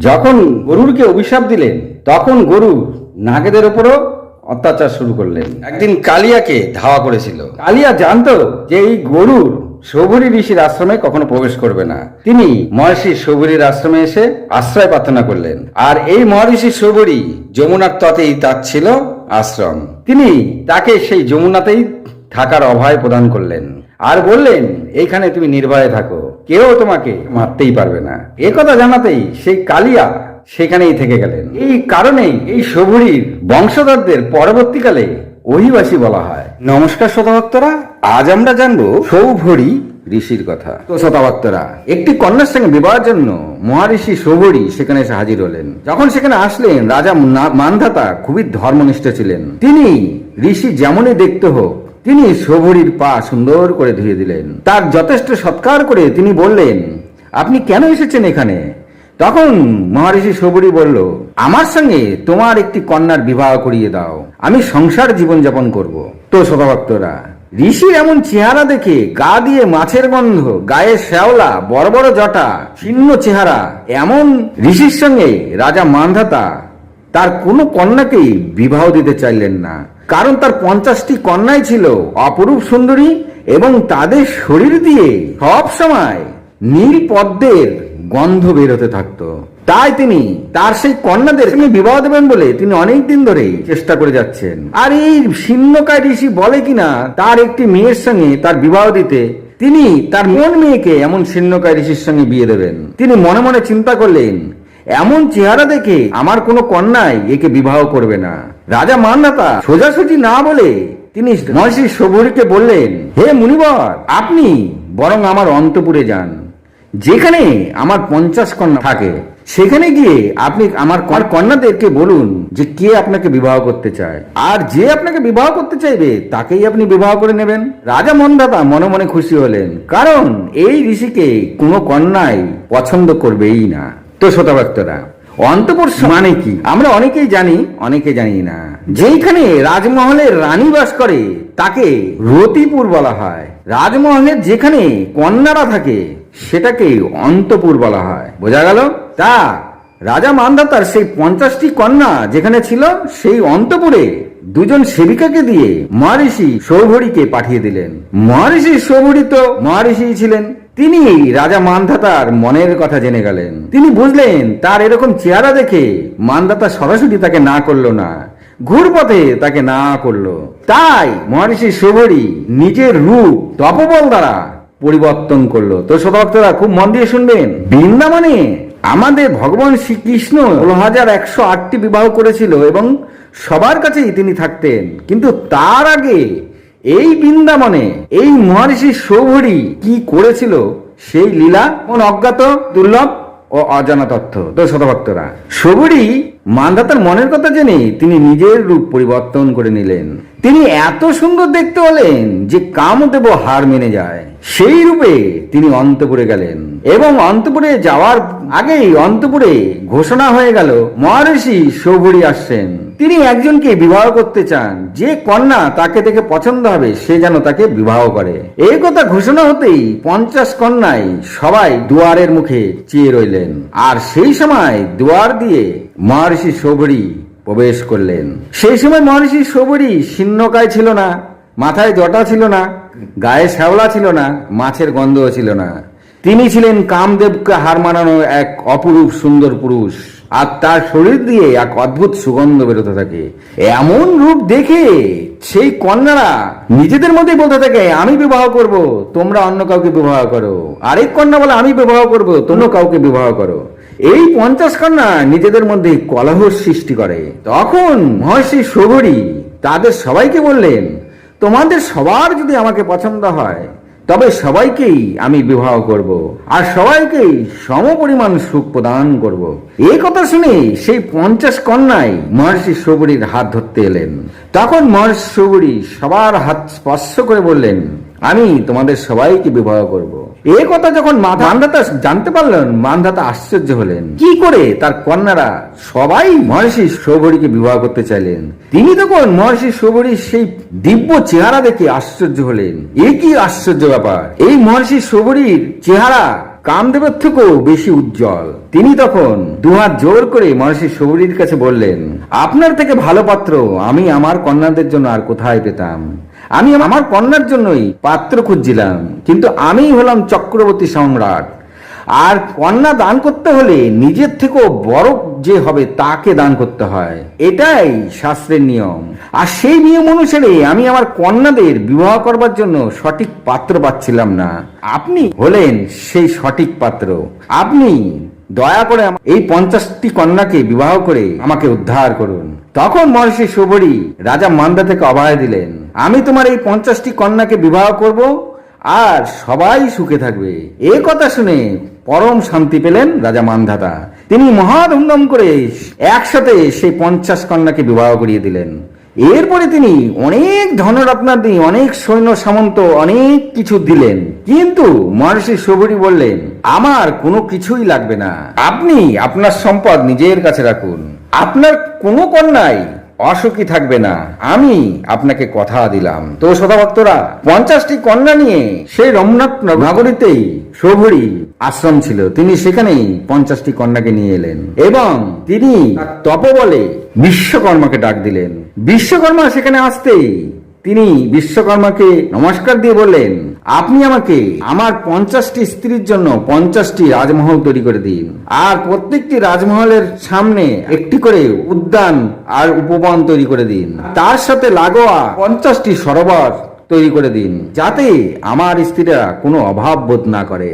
যখন গরুরকে অভিশাপ দিলেন, তখন গরু নাগেদের উপরও অত্যাচার শুরু করলেন। একদিন কালিয়াকে ধাওয়া করেছিল। কালিয়া জানতো যে এই গরুর সৌভরী ঋষির আশ্রমে কখনো প্রবেশ করবে না। তিনি মহর্ষি সৌভরীর আশ্রমে এসে আশ্রয় প্রার্থনা করলেন। আর এই মহর্ষি সৌভরী যমুনার তটেই তার ছিল আশ্রম। তিনি তাকে সেই যমুনাতেই থাকার অভয় প্রদান করলেন। আর বললেন, এইখানে তুমি নির্ভয়ে থাকো। কেউ তোমাকে মারতেই পারবে না। এ কথা জানাতেই সেই কালিয়া সেখানেই থেকে গেলেন। এই কারণেই এই সবুরির বংশধরদের পরবর্তীকালে অভিবাসী বলা হয়। নমস্কার শতভক্তরা আজ আমরা জানব সৌভরি ঋষির কথা। তো শতভক্তরা একটি কন্যার সঙ্গে বিবাহের জন্য মহারিষি সৌভরি সেখানে এসে হাজির হলেন। যখন সেখানে আসলেন রাজা মানধাতা খুবই ধর্মনিষ্ঠ ছিলেন। তিনি ঋষি যেমনই দেখতে হোক তিনি সৌভরির পা সুন্দর করে ধুয়ে দিলেন। তার যথেষ্ট সৎকার করে তিনি বললেন, আপনি কেন এসেছেন এখানে? তখন মহারিষি সবরি বলল, আমার সঙ্গে তোমার একটি কন্যার বিবাহ করিয়ে দাও। আমি সংসার জীবন যাপন করব। তো শতভক্তরা ঋষির এমন চেহারা দেখে গা দিয়ে মাছের গন্ধ, গায়ে শ্যাওলা, বড় বড় জটা ছিন্ন চেহারা, এমন ঋষির সঙ্গে রাজা মানধাতা তার কোনো কন্যাকেই বিবাহ দিতে চাইলেন না। কারণ তার পঞ্চাশটি কন্যাই ছিল, অপরূপ সুন্দরী এবং তাদের শরীর দিয়ে সব সময় নীল পদ্মের গন্ধ বেরোতে থাকতো। তাই তিনি তার সেই কন্যাদের তিনি বিবাহ দেবেন বলে তিনি অনেক দিন ধরেই চেষ্টা করে যাচ্ছেন। আর এই ছিন্নকায় ঋষি বলে কিনা, তার একটি মেয়ের সঙ্গে তার বিবাহ দিতে তিনি তার মন মেয়েকে এমন ছিন্নকায় ঋষির সঙ্গে বিয়ে দেবেন? তিনি মনে মনে চিন্তা করলেন এমন চেহারা দেখে আমার কোনো কন্যাই একে বিবাহ করবে না। রাজা মান্নাতা সোজাসুজি না বলে তিনি মহর্ষি সবরীকে বললেন, হে মুনিবর, আপনি বরং আমার অন্তপুরে যান। যেখানে আমার পঞ্চাশ কন্যা থাকে, সেখানে গিয়ে আপনি আমার কন্যাদেরকে বলুন যে কে আপনাকে বিবাহ করতে চায়। আর যে আপনাকে বিবাহ করতে চাইবে, তাকেই আপনি বিবাহ করে নেবেন। রাজা মন্দাতা মনে মনে খুশি হলেন, কারণ এই ঋষিকে কোনো কন্যাই পছন্দ করবেই না। তো শতভক্তরা অন্তপুর মানে কি? আমরা অনেকেই জানি অনেকে জানি না। যেইখানে রাজমহলের রানী বাস করে তাকে রতিপুর বলা হয়। রাজমহলের যেখানে কন্যারা থাকে সেটাকে অন্তপুর বলা হয়। বোঝা গেল? তা রাজা মান্দাতার সেই পঞ্চাশটি কন্যা যেখানে ছিল সেই অন্তপুরে দুজন সেবিকাকে দিয়ে মহারিষি সৌভরীকে পাঠিয়ে দিলেন। মহারিষি সৌভরী তো মহারিষি ছিলেন। তিনি রাজা মানধাতার মনের কথা জেনে গেলেন। তিনি বুঝলেন, তার এরকম চেহারা দেখে মানদাতা সরাসরি তাকে না করল না, ঘুরপথে তাকে না করল। তাই মহারিষি সৌভরী নিজের রূপ তপবল দ্বারা পরিবর্তন করল। তো শতভক্তরা খুব মন দিয়ে শুনবেন। বৃন্দাবনে আমাদের ভগবান শ্রীকৃষ্ণ ষোলো হাজার একশো আটটি বিবাহ করেছিল এবং সবার কাছেই তিনি থাকতেন। কিন্তু তার আগে এই বৃন্দাবনে এই মহর্ষি সৌভরি কি করেছিল? সেই লীলা কোন অজ্ঞাত, দুর্লভ ও অজানা তথ্য? তো শতভক্তরা সবুরি মান্ধাতার মনের কথা জেনে তিনি নিজের রূপ পরিবর্তন করে নিলেন। তিনি এত সুন্দর দেখতে হলেন যে কামদেব হার মেনে যায়। সেই রূপে তিনি অন্তপুরে গেলেন এবং অন্তপুরে যাওয়ার আগেই অন্তপুরে ঘোষণা হয়ে গেল, মহর্ষি সৌভরি আসছেন। তিনি একজনকে বিবাহ করতে চান। যে কন্যা তাকে দেখে পছন্দ হবে, সে যেন তাকে বিবাহ করে। এই কথা ঘোষণা হতেই পঞ্চাশ কন্যায় সবাই দুয়ারের মুখে চেয়ে রইলেন। আর সেই সময় দুয়ার দিয়ে মহর্ষি সৌভরি প্রবেশ করলেন। সেই সময় মহর্ষি সৌভরি শীর্ণকায় ছিল না, মাথায় জটা ছিল না, গায়ে শ্যাওলা ছিল না, মাছের গন্ধও ছিল না। তিনি ছিলেন কামদেবকে হার মানানো এক অপরূপ সুন্দর পুরুষ। আর তার শরীর দিয়ে এক অদ্ভুত সুগন্ধ বেরোতে থাকে। এমন রূপ দেখে সেই কন্যারা নিজেদের মধ্যেই বলতে থাকে, আমি বিবাহ করব, তোমরা অন্য কাউকে বিবাহ করো। আরেক কন্যা বলে, আমি বিবাহ করব, তোমরা কাউকে বিবাহ করো। এই পঞ্চাশ কন্যা নিজেদের মধ্যে কলহ সৃষ্টি করে। তখন মহর্ষি সগরী তাদের সবাইকে বললেন, তোমাদের সবার যদি আমাকে পছন্দ হয় তবে সবাইকেই আমি বিবাহ করব আর সবাইকেই সমপরিমাণ সুখ প্রদান করব। এই কথা শুনে সেই পঞ্চাশ কন্যায় মহর্ষি সবরীর হাত ধরতে এলেন। তখন মহর্ষি সবরী সবার হাত স্পর্শ করে বললেন আমি তোমাদের সবাইকে বিবাহ করব। এই কথা যখন মান্ধাতা জানতে পারলেন, মান্ধাতা আশ্চর্য হলেন। কি করে? তার কন্যারা সবাই মহর্ষি সৌভরীকে বিবাহ করতে চাইলেন। তিনি তখন মহর্ষি সৌভরীর সেই দিব্য চেহারা দেখে আশ্চর্য হলেন। এ কি আশ্চর্য ব্যাপার? এই মহর্ষি সৌভরীর চেহারা কামদেবের থেকেও বেশি উজ্জ্বল। তিনি তখন দুহাত জোর করে মহর্ষি সৌরির কাছে বললেন, আপনার থেকে ভালো পাত্র, আমি আমার কন্যাদের জন্য আর কোথায় পেতাম? আমি আমার কন্যার জন্যই পাত্র খুঁজছিলাম, কিন্তু আমি হলাম চক্রবর্তী সম্রাট। আর কন্যা দান করতে হলে নিজের থেকেও বড় যে হবে তাকে দান করতে হয়। এটাই শাস্ত্রের নিয়ম। আর সেই নিয়ম অনুসারে আমি আমার কন্যাদের বিবাহ করবার জন্য সঠিক পাত্র পাচ্ছিলাম না। আপনি হলেন সেই সঠিক পাত্র। আপনি দয়া করে এই পঞ্চাশটি কন্যাকে বিবাহ করে আমাকে উদ্ধার করুন। তখন মহর্ষি সুবরী রাজা মান্দা থেকে অভয় দিলেন, আমি তোমার এই পঞ্চাশটি কন্যাকে বিবাহ করব আর সবাই সুখে থাকবে। এ কথা শুনে পরম শান্তি পেলেন রাজা মানধাতা। তিনি মহা ধুমধাম করে একসাথে সেই পঞ্চাশ কন্যাকে বিবাহ করিয়ে দিলেন। এরপরে তিনি অনেক ধনরত্নাদি অনেক সৈন্য সামন্ত, অনেক কিছু দিলেন। কিন্তু মহর্ষি সবরি বললেন, আমার কোনো কিছুই লাগবে না। আপনি আপনার সম্পদ নিজের কাছে রাখুন। আপনার কোনো কন্যাই অসুখী থাকবে না। আমি আপনাকে কথা দিলাম। তো শ্রোতা ভক্তরা পঞ্চাশটি কন্যা নিয়ে সেই রমনাথ নগরীতেই সৌভরি আশ্রম ছিল। তিনি সেখানেই পঞ্চাশটি কন্যাকে নিয়ে এলেন এবং তিনি তপবলে বিশ্বকর্মাকে ডাক দিলেন। বিশ্বকর্মা সেখানে আসতেই তিনি বিশ্বকর্মাকে নমস্কার দিয়ে বললেন আপনি আমাকে আমার পঞ্চাশটি স্ত্রীর জন্য পঞ্চাশটি রাজমহল তৈরি করে দিন। আর প্রত্যেকটি রাজমহলের সামনে একটি করে উদ্যান আর উপবন তৈরি করে দিন। তার সাথে লাগোয়া পঞ্চাশটি সরোবর তৈরি করে দিন, যাতে আমার স্ত্রীরা কোনো অভাব বোধ না করে।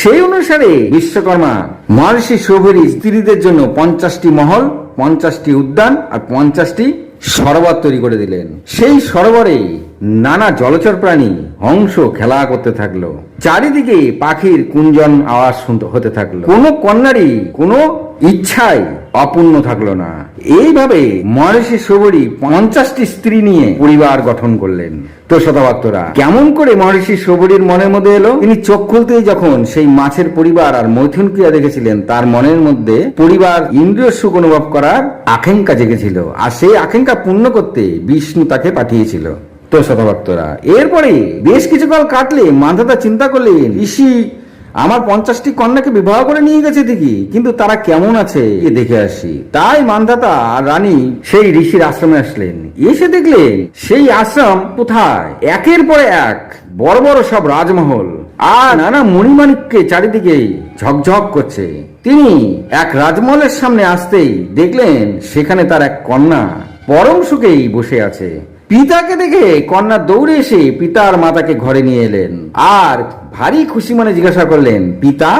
সেই অনুসারে বিশ্বকর্মা মহর্ষি শোভরি স্ত্রীদের জন্য পঞ্চাশটি মহল, পঞ্চাশটি উদ্যান আর পঞ্চাশটি সরোবর তৈরি করে দিলেন। সেই সরোবরে নানা জলচর প্রাণী হংস খেলা করতে থাকল। চারিদিকে পাখির কুঞ্জন আওয়াজ শুনতে হতে থাকল। কোনো কন্যারই কোনো ইচ্ছাই অপূর্ণ থাকল না। এইভাবে মহর্ষি সবরী পঞ্চাশটি স্ত্রী নিয়ে পরিবার গঠন করলেন। তো শতভক্তরা কেমন করে মহর্ষি সবরীর মনের মধ্যে এলো? তিনি চোখ খুলতেই যখন সেই মাছের পরিবার আর মৈথুন ক্রিয়া দেখেছিলেন, তার মনের মধ্যে পরিবার ইন্দ্রিয় সুখ অনুভব করার আকাঙ্ক্ষা জেগেছিল। আর সেই আকাঙ্ক্ষা পূর্ণ করতে বিষ্ণু তাকে পাঠিয়েছিল। তো শতভক্তরা এরপরে বেশ কিছুকাল কাটলে মান্ধাতা চিন্তা করলেন ঋষি আমার পঞ্চাশটি কন্যাকে বিবাহ করে নিয়ে গেছে দেখি কিন্তু তারা কেমন আছে? এ দেখে আসি। তাই মান্ধাতা আর রানী সেই ঋষির আশ্রমে আসলেন। এসে দেখলেন সেই আশ্রম কোথায়? একের পর এক বড় বড় সব রাজমহল আর নানা মণিমাণিককে চারিদিকে ঝকঝক করছে। তিনি এক রাজমহলের সামনে আসতেই দেখলেন সেখানে তার এক কন্যা পরম সুখেই বসে আছে। পিতাকে দেখে কন্যা দৌড়ে এসে পিতার মাতাকে ঘরে নিয়ে এলেন। আর ভারী খুশি মনে জিজ্ঞাসা করলেন, পিতা,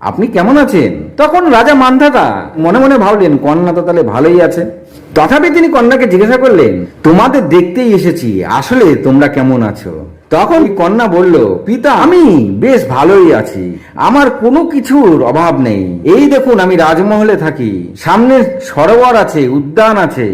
আপনি কেমন আছেন? তখন রাজা মান্ধাতা মনে মনে ভাবলেন, কন্যা তো তাহলে ভালোই আছে। তথাপি তিনি কন্যাকে জিজ্ঞাসা করলেন, তোমাদের দেখতেই এসেছি, আসলে তোমরা কেমন আছো? তখন কন্যা বলল, পিতা, আমি বেশ ভালোই আছি, আমার কোনো কিছুর অভাব নেই। এই দেখুন, আমি রাজমহলে থাকি, সামনে সরোবর আছে, উদ্যান আছে।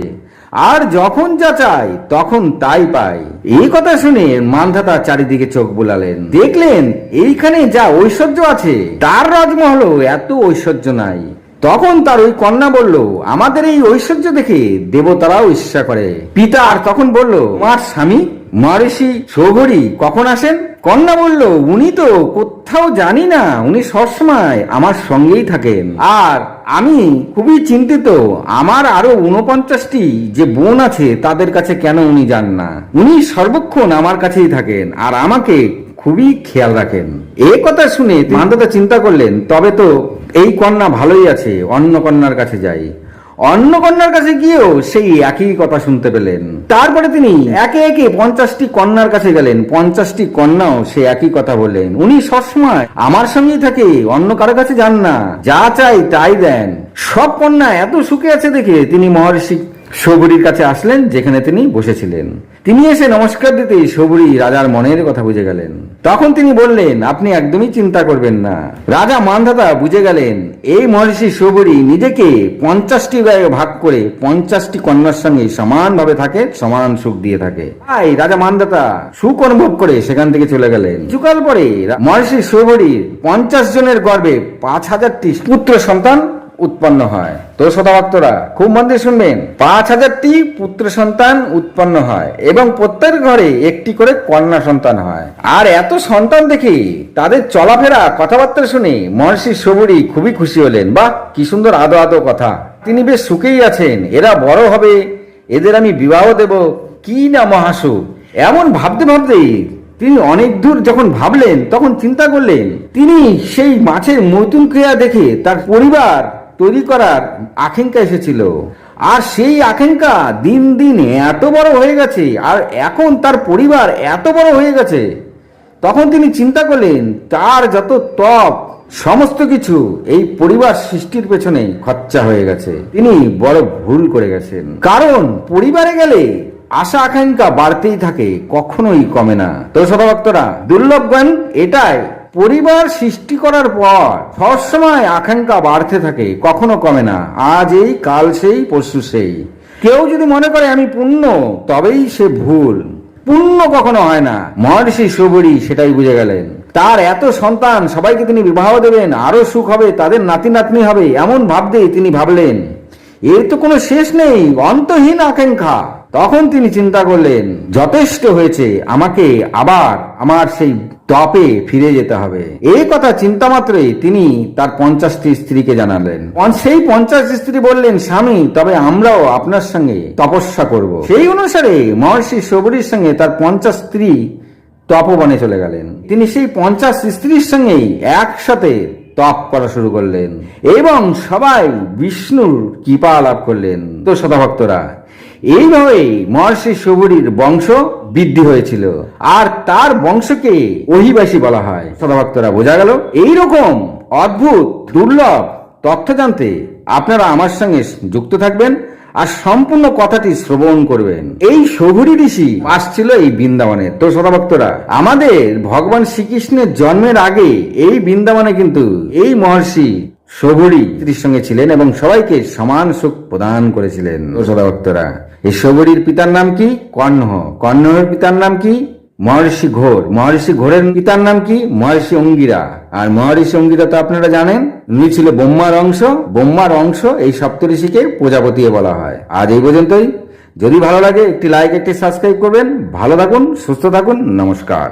আর যখন যা চাই, তখন তাই পাই। এই কথা শুনে মান্ধাতা চারিদিকে চোখ বোলালেন। দেখলেন, এইখানে যা ঐশ্বর্য আছে, তার রাজমহলও এত ঐশ্বর্য নাই। তখন তার ওই কন্যা বলল, আমাদের এই ঐশ্বর্য দেখে দেবতারাও ঈর্ষা করে। পিতা আর তখন বলল, মার স্বামী মহর্ষি সৌঘরি কখন আসেন? কন্যা বলল, উনি তো কোথাও জানি না, উনি সবসময় আমার সঙ্গেই থাকেন। আর আমি খুবই চিন্তিত। আমার আরও উনপঞ্চাশটি যে বোন আছে, তাদের কাছে কেন উনি যান না? উনি সর্বক্ষণ আমার কাছেই থাকেন আর আমাকে খুবই খেয়াল রাখেন। এ কথা শুনে মান্ধাতা চিন্তা করলেন, তবে তো এই কন্যা ভালোই আছে, অন্য কন্যার কাছে যাই। অন্য কন্যার কাছে গিয়েও সেই একই কথা শুনতে পেলেন। তারপরে তিনি একে একে পঞ্চাশটি কন্যার কাছে গেলেন। পঞ্চাশটি কন্যাও সে একই কথা বললেন। উনি সবসময়, আমার সঙ্গেই থাকে, অন্য কারও কাছে যান না, যা চাই তাই দেন। সব কন্যা এত সুখে আছে দেখে তিনি মহর্ষি সবুরির কাছে আসলেন, যেখানে তিনি বসেছিলেন। তিনি এসে নমস্কার দিতেই সবুরি রাজার মনের কথা বুঝে গেলেন। তখন তিনি বললেন, আপনি একদমই চিন্তা করবেন না। রাজা মানধাতা বুঝে গেলেন, এই মহর্ষি সবুরি নিজেকে পঞ্চাশটি গায়ে ভাগ করে পঞ্চাশটি কন্যার সঙ্গে সমানভাবে থাকে, সমান সুখ দিয়ে থাকে। তাই রাজা মানদাতা সুখ অনুভব করে সেখান থেকে চলে গেলেন। কিছুকাল পরে মহর্ষি সবুরির পঞ্চাশ জনের গর্বে পাঁচ হাজারটি পুত্র সন্তান উৎপন্ন হয়। তো শতভক্তরা খুব মন দিয়ে শুনবেন, পাঁচ হাজারটি পুত্র সন্তান উৎপন্ন হয় এবং প্রত্যেক ঘরে একটি করে কন্যা সন্তান হয়। আর এত সন্তান দেখে তাদের চলাফেরা, কথাবার্তা শুনে মহর্ষি সবুরি খুবই খুশি হলেন। বাহ, কি সুন্দর আদো আদো কথা। তিনি বেশ সুখেই আছেন, এরা বড় হবে, এদের আমি বিবাহ দেব, কি না মহাসুখ। এমন ভাবতে ভাবতে তিনি অনেক দূর যখন ভাবলেন, তখন চিন্তা করলেন, তিনি সেই মাছের মৈতুন ক্রিয়া দেখে তার পরিবার তৈরি করার আকাঙ্ক্ষা এসেছিল। আর সেই আকাঙ্ক্ষা দিন দিন এত বড় হয়ে গেছে, আর এখন তার পরিবার এত বড় হয়ে গেছে। তখন তিনি চিন্তা করলেন, তার যত তপ, সমস্ত কিছু এই পরিবার সৃষ্টির পেছনে খরচা হয়ে গেছে। তিনি বড় ভুল করে গেছেন। কারণ পরিবারে গেলে আশা আকাঙ্ক্ষা বাড়তেই থাকে, কখনোই কমে না। তো শতভক্তরা দুর্লভ জ্ঞান এটাই পরিবার সৃষ্টি করার পর সবসময় আকাঙ্ক্ষা বাড়তে থাকে, কখনো কমে না। আজ এই, কাল সেই, পরশু সেই। কেউ যদি মনে করে আমি পুণ্য, তবেই সে ভুল। পুণ্য কখনো হয় না। মহর্ষি সুবরি সেটাই বুঝে গেলেন। তার এত সন্তান, সবাইকে তিনি বিবাহ দেবেন, আরও সুখ হবে, তাদের নাতি নাতনি হবে, এমন ভাবতে তিনি ভাবলেন, এর তো কোনো শেষ নেই, অন্তহীন আকাঙ্ক্ষা। তখন তিনি চিন্তা করলেন, যথেষ্ট হয়েছে, আমাকে আবার আমার সেই তপে ফিরে যেতে হবে। এই কথা চিন্তা মাত্রই তিনি তার পঞ্চাশটি স্ত্রীকে জানালেন। সেই পঞ্চাশ স্ত্রী বললেন, স্বামী, তবে আমরাও আপনার সঙ্গে তপস্যা করব। সেই অনুসারে মহর্ষি সবরীর সঙ্গে তার পঞ্চাশ স্ত্রী তপবনে চলে গেলেন। তিনি সেই পঞ্চাশ স্ত্রীর সঙ্গেই একসাথে তপ করা শুরু করলেন এবং সবাই বিষ্ণুর কৃপা লাভ করলেন। তো শতভক্তরা এইভাবে মহর্ষি সবরীর বংশ বৃদ্ধি হয়েছিল। আর তার বংশকে অহিবাসী বলা হয়। সদাভক্তরা বোঝা গেল, এইরকম অদ্ভুত, দুর্লভ তথ্য জানতে আপনারা আমার সঙ্গে যুক্ত থাকবেন আর সম্পূর্ণ কথাটি শ্রবণ করবেন। এই সঘুরি ঋষি আসছিল এই বৃন্দাবনে। তো সদাভক্তরা, আমাদের ভগবান শ্রীকৃষ্ণের জন্মের আগে এই বৃন্দাবনে কিন্তু এই মহর্ষি সবরী স্ত্রীর সঙ্গে ছিলেন এবং সবাইকে সমান সুখ প্রদান করেছিলেন। ও শতভক্তরা এই সবরীর পিতার নাম কি? কর্ণ কর্ণের পিতার নাম কি? মহর্ষি ঘোর। মহর্ষি ঘোরের পিতার নাম কি? মহর্ষি অঙ্গিরা। আর মহর্ষি অঙ্গিরা তো আপনারা জানেন, উনি ছিল ব্রহ্মার অংশ। ব্রহ্মার অংশ এই সপ্তঋষিকে প্রজাপতি বলা হয়। আজ এই পর্যন্তই। যদি ভালো লাগে, একটি লাইক একটি সাবস্ক্রাইব করবেন। ভালো থাকুন, সুস্থ থাকুন। নমস্কার।